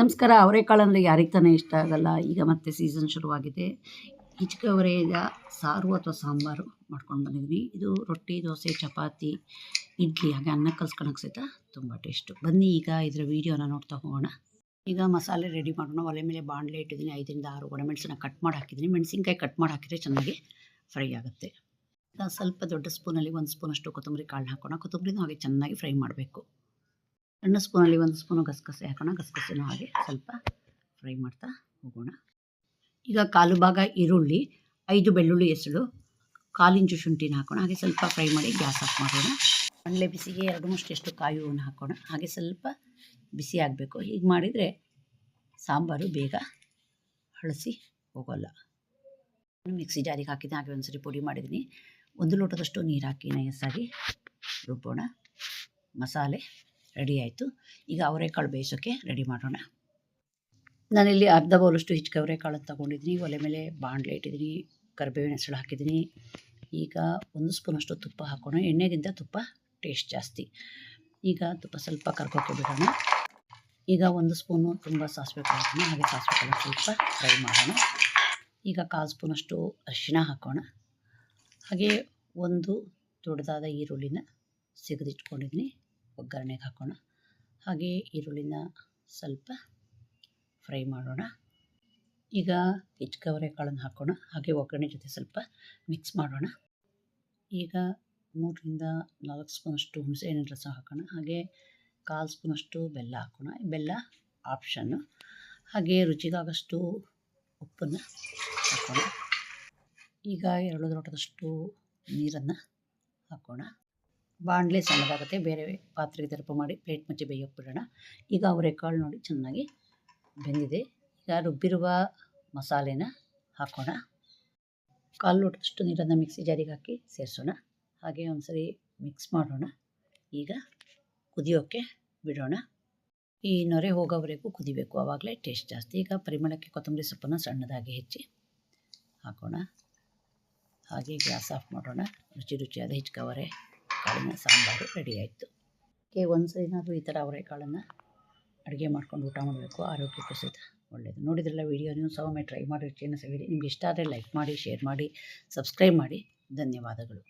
ನಮಸ್ಕಾರ. ಅವರೆಕಾಳು ಅಂದರೆ ಯಾರಿಗೆ ತಾನೇ ಇಷ್ಟ ಆಗಲ್ಲ. ಈಗ ಮತ್ತೆ ಸೀಸನ್ ಶುರುವಾಗಿದೆ. ಹಿಚ್ಕವರೆಯ ಸಾರು ಅಥವಾ ಸಾಂಬಾರು ಮಾಡ್ಕೊಂಡು ಬಂದಿದ್ದೀನಿ ಇದು ರೊಟ್ಟಿ, ದೋಸೆ, ಚಪಾತಿ, ಇಡ್ಲಿ, ಹಾಗೆ ಅನ್ನ ಕಲ್ಸ್ಕೊಳಕ್ಕೆ ಸಹಿತ ತುಂಬ ಟೇಸ್ಟು ಬನ್ನಿ ಈಗ ಇದರ ವೀಡಿಯೋನ ನೋಡ್ತಾ ಹೋಗೋಣ. ಈಗ ಮಸಾಲೆ ರೆಡಿ ಮಾಡೋಣ. ಒಲೆ ಮೇಲೆ ಬಾಣಲೆ ಇಟ್ಟಿದ್ದೀನಿ. ಐದರಿಂದ ಆರು ಒಣಮೆಣಸನ್ನ ಕಟ್ ಮಾಡಿ ಹಾಕಿದ್ದೀನಿ. ಮೆಣಸಿನ್ಕಾಯಿ ಕಟ್ ಮಾಡಿ ಹಾಕಿದರೆ ಚೆನ್ನಾಗಿ ಫ್ರೈ ಆಗುತ್ತೆ. ಸ್ವಲ್ಪ ದೊಡ್ಡ ಸ್ಪೂನಲ್ಲಿ ಒಂದು ಸ್ಪೂನಷ್ಟು ಕೊತ್ತಂಬರಿ ಕಾಳು ಹಾಕೋಣ. ಕೊತ್ತಂಬರಿನೂ ಹಾಗೆ ಚೆನ್ನಾಗಿ ಫ್ರೈ ಮಾಡಬೇಕು. ಸಣ್ಣ ಸ್ಪೂನಲ್ಲಿ ಒಂದು ಸ್ಪೂನು ಗಸಗಸೆ ಹಾಕೋಣ. ಗಸಗಸೆನೂ ಹಾಗೆ ಸ್ವಲ್ಪ ಫ್ರೈ ಮಾಡ್ತಾ ಹೋಗೋಣ. ಈಗ ಕಾಲು ಭಾಗ ಈರುಳ್ಳಿ, ಐದು ಬೆಳ್ಳುಳ್ಳಿ ಹೆಸಳು ಕಾಲಿಂಚು ಶುಂಠಿನ ಹಾಕೋಣ. ಹಾಗೆ ಸ್ವಲ್ಪ ಫ್ರೈ ಮಾಡಿ ಗ್ಯಾಸ್ ಆಫ್ ಮಾಡೋಣ. ಒಳ್ಳೆ ಬಿಸಿಗೆ ಎರಡು ಮುಷ್ಟೆಷ್ಟು ಕಾಯಿ ಹೂವನ್ನ ಹಾಕೋಣ. ಹಾಗೆ ಸ್ವಲ್ಪ ಬಿಸಿ ಆಗಬೇಕು. ಹೀಗೆ ಮಾಡಿದರೆ ಸಾಂಬಾರು ಬೇಗ ಹಳಸಿ ಹೋಗೋಲ್ಲ. ಮಿಕ್ಸಿ ಜಾರಿಗೆ ಹಾಕಿದ್ದೆ. ಹಾಗೆ ಒಂದ್ಸರಿ ಪುಡಿ ಮಾಡಿದ್ದೀನಿ. ಒಂದು ಲೋಟದಷ್ಟು ನೀರು ಹಾಕಿ ನಯಸ್ಸಾಗಿ ರುಬ್ಬೋಣ. ಮಸಾಲೆ ರೆಡಿ ಆಯಿತು. ಈಗ ಅವರೆಕಾಳು ಬೇಯಿಸೋಕ್ಕೆ ರೆಡಿ ಮಾಡೋಣ. ನಾನಿಲ್ಲಿ ಅರ್ಧ ಬೌಲಷ್ಟು ಹಿಚ್ಕೆ ಅವರೆಕಾಳು ತೊಗೊಂಡಿದ್ದೀನಿ. ಒಲೆ ಮೇಲೆ ಬಾಣಲೆ ಇಟ್ಟಿದ್ದೀನಿ, ಕರಿಬೇವಿನ ಹೆಸಳು ಹಾಕಿದ್ದೀನಿ. ಈಗ ಒಂದು ಸ್ಪೂನಷ್ಟು ತುಪ್ಪ ಹಾಕೋಣ. ಎಣ್ಣೆಗಿಂತ ತುಪ್ಪ ಟೇಸ್ಟ್ ಜಾಸ್ತಿ. ಈಗ ತುಪ್ಪ ಸ್ವಲ್ಪ ಕರ್ಕೋಕೆ ಬಿಡೋಣ. ಈಗ ಒಂದು ಸ್ಪೂನು ತುಂಬ ಸಾಸಿವೆ ಕಾಳು ಹಾಗೆ ಸಾಸಿವೆ ಕಾಳು ಸ್ವಲ್ಪ ಫ್ರೈ ಮಾಡೋಣ. ಈಗ ಕಾಲು ಸ್ಪೂನಷ್ಟು ಅರಿಶಿಣ ಹಾಕೋಣ. ಹಾಗೆ ಒಂದು ದೊಡ್ಡದಾದ ಈರುಳ್ಳಿನ ಸಿಗದಿಟ್ಕೊಂಡಿದ್ದೀನಿ. ಒಗ್ಗರಣೆಗೆ ಹಾಕೋಣ. ಹಾಗೆ ಈರುಳ್ಳಿನ ಸ್ವಲ್ಪ ಫ್ರೈ ಮಾಡೋಣ. ಈಗ ಹಿಚ್ಕವರೆ ಕಾಳನ್ನು ಹಾಕೋಣ. ಹಾಗೆ ಒಗ್ಗರಣೆ ಜೊತೆ ಸ್ವಲ್ಪ ಮಿಕ್ಸ್ ಮಾಡೋಣ. ಈಗ ಮೂರರಿಂದ ನಾಲ್ಕು ಸ್ಪೂನಷ್ಟು ಹುಣಸೆಹಣ್ಣಿನ ರಸ ಹಾಕೋಣ. ಹಾಗೆ ಕಾಲು ಸ್ಪೂನಷ್ಟು ಬೆಲ್ಲ ಹಾಕೋಣ. ಬೆಲ್ಲ ಆಪ್ಷನ್ನು ಹಾಗೆ ರುಚಿಗಾಗಷ್ಟು ಉಪ್ಪನ್ನು ಹಾಕೋಣ. ಈಗ ಎರಡು ಲೋಟದಷ್ಟು ನೀರನ್ನು ಹಾಕೋಣ. ಬಾಣಲೆ ಸಣ್ಣದಾಗುತ್ತೆ. ಬೇರೆ ಪಾತ್ರೆಗೆ ದರ್ಪ ಮಾಡಿ ಪ್ಲೇಟ್ ಮುಚ್ಚಿ ಬೇಯೋಕೆ ಬಿಡೋಣ ಈಗ ಅವರೆಕಾಳು ನೋಡಿ ಚೆನ್ನಾಗಿ ಬೆಂದಿದೆ. ಈಗ ರುಬ್ಬಿರುವ ಮಸಾಲೆನ ಹಾಕೋಣ. ಕಾಲು ಲೋಟದಷ್ಟು ನೀರನ್ನು ಮಿಕ್ಸಿ ಜಾರಿಗೆ ಹಾಕಿ ಸೇರಿಸೋಣ. ಹಾಗೆ ಒಂದ್ಸರಿ ಮಿಕ್ಸ್ ಮಾಡೋಣ. ಈಗ ಕುದಿಯೋಕ್ಕೆ ಬಿಡೋಣ. ಈ ನೊರೆ ಹೋಗೋವರೆಗೂ ಕುದಿಬೇಕು. ಆವಾಗಲೇ ಟೇಸ್ಟ್ ಜಾಸ್ತಿ. ಈಗ ಪರಿಮಳಕ್ಕೆ ಕೊತ್ತಂಬರಿ ಸೊಪ್ಪನ್ನು ಸಣ್ಣದಾಗಿ ಹೆಚ್ಚಿ ಹಾಕೋಣ. ಹಾಗೆ ಗ್ಯಾಸ್ ಆಫ್ ಮಾಡೋಣ. ರುಚಿ ರುಚಿಯಾದ ಹಿಚ್ಕವರೆ. ಕಾಳಿನ ಸಾಂಬಾರು ರೆಡಿ ಆಯಿತು. ಕೆ ಒಂದು ಈ ಥರ ಅವರೆಕಾಳನ್ನು ಅಡುಗೆ ಮಾಡ್ಕೊಂಡು ಊಟ ಮಾಡಬೇಕು, ಆರೋಗ್ಯಕ್ಕೂ ಸಹಿತ ಒಳ್ಳೆಯದು ನೋಡಿದ್ರಲ್ಲ ವೀಡಿಯೋ ನೀವು ಸೌಮ್ಯ ಟ್ರೈ ಮಾಡಿ ಸವಿರಿ. ನಿಮ್ಗೆ ಇಷ್ಟ ಆದರೆ ಲೈಕ್ ಮಾಡಿ ಶೇರ್ ಮಾಡಿ ಸಬ್ಸ್ಕ್ರೈಬ್ ಮಾಡಿ. ಧನ್ಯವಾದಗಳು.